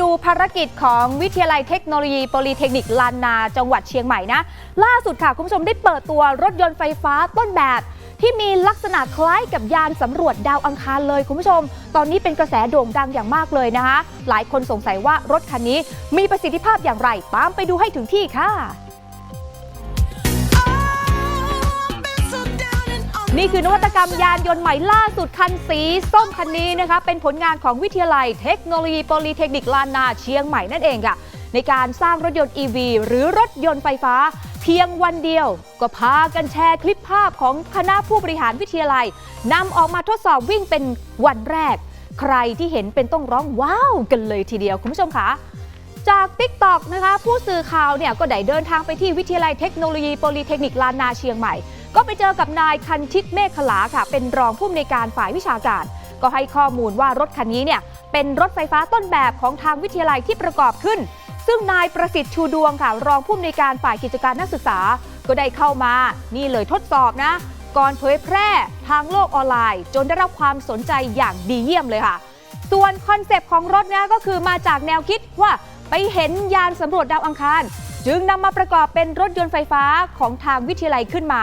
ดูภารกิจของวิทยาลัยเทคโนโลยีโปลีเทคนิคลานนา จังหวัดเชียงใหม่นะ ล่าสุดค่ะ คุณผู้ชมได้เปิดตัวรถยนต์ไฟฟ้าต้นแบบ ที่มีลักษณะคล้ายกับยานสำรวจดาวอังคารเลยคุณผู้ชม ตอนนี้เป็นกระแสโด่งดังอย่างมากเลยนะคะ หลายคนสงสัยว่ารถคันนี้มีประสิทธิภาพอย่างไรตามไปดูให้ถึงที่ค่ะ นี่คือนวัตกรรมยานยนต์ใหม่ล่าสุดคันสีส้มคันนี้นะคะ เป็นผลงานของวิทยาลัยเทคโนโลยีโปลีเทคนิคลานนาเชียงใหม่นั่นเองค่ะ ในการสร้างรถยนต์ EV หรือรถยนต์ไฟฟ้า เพียงวันเดียว ก็พากันแชร์คลิปภาพของคณะผู้บริหารวิทยาลัยนำออกมาทดสอบวิ่งเป็นวันแรก ใครที่เห็นเป็นต้องร้องว้าวกันเลยทีเดียวคุณผู้ชมคะจาก t ิ k t o k นะคะ ผู้สื่อข่าวเนี่ยก็ได้เดินทางไปที่วิทยาลัยเทคโนโลยีโปลีเทคนิคลานนาเชียงใหม่ เจอกับนายคันชิตเมฆขลาค่ะ เป็นรองผู้อำนวยการฝ่ายวิชาการ ก็ให้ข้อมูลว่ารถคันนี้เนี่ยเป็นรถไฟฟ้าต้นแบบของทางวิทยาลัยที่ประกอบขึ้น ซึ่งนายประสิทธิ์ชูดวงค่ะ รองผู้อำนวยการฝ่ายกิจการนักศึกษา ก็ได้เข้ามา นี่เลยทดสอบนะ ก่อนเผยแพร่ทางโลกออนไลน์ จนได้รับความสนใจอย่างดีเยี่ยมเลยค่ะ ส่วนคอนเซปต์ของรถเนี่ยก็คือมาจากแนวคิดว่าไปเห็นยานสำรวจดาวอังคาร จึงนำมาประกอบเป็นรถยนต์ไฟฟ้าของทางวิทยาลัยขึ้นมา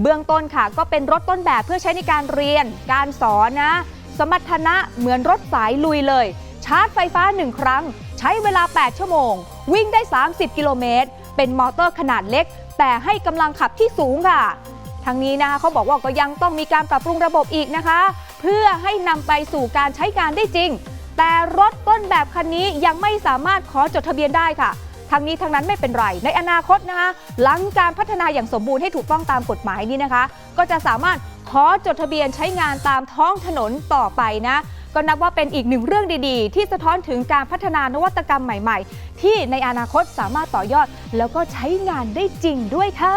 เบื้องต้นค่ะ ก็เป็นรถต้นแบบเพื่อใช้ในการเรียน การสอนนะ สมรรถนะเหมือนรถสายลุยเลย ชาร์จไฟฟ้า 1 ครั้ง ใช้เวลา 8 ชั่วโมง วิ่งได้ 30 กิโลเมตร เป็นมอเตอร์ขนาดเล็ก แต่ให้กำลังขับที่สูงค่ะทั้งนี้นะคะเขาบอกว่าก็ยังต้องมีการปรับปรุงระบบอีกนะคะ เพื่อให้นำไปสู่การใช้งานได้จริง แต่รถต้นแบบคันนี้ยังไม่สามารถขอจดทะเบียนได้ค่ะ ทั้งนี้ทั้งนั้นไม่เป็นไร ในอนาคตนะคะหลังการพัฒนาอย่างสมบูรณ์ให้ถูกต้องตามกฎหมายนี้นะคะ ก็จะสามารถขอจดทะเบียนใช้งานตามท้องถนนต่อไปนะก็นับว่าเป็นอีกหนึ่งเรื่องดีๆ ที่สะท้อนถึงการพัฒนานวัตกรรมใหม่ๆ ที่ในอนาคตสามารถต่อยอด แล้วก็ใช้งานได้จริงด้วยค่ะ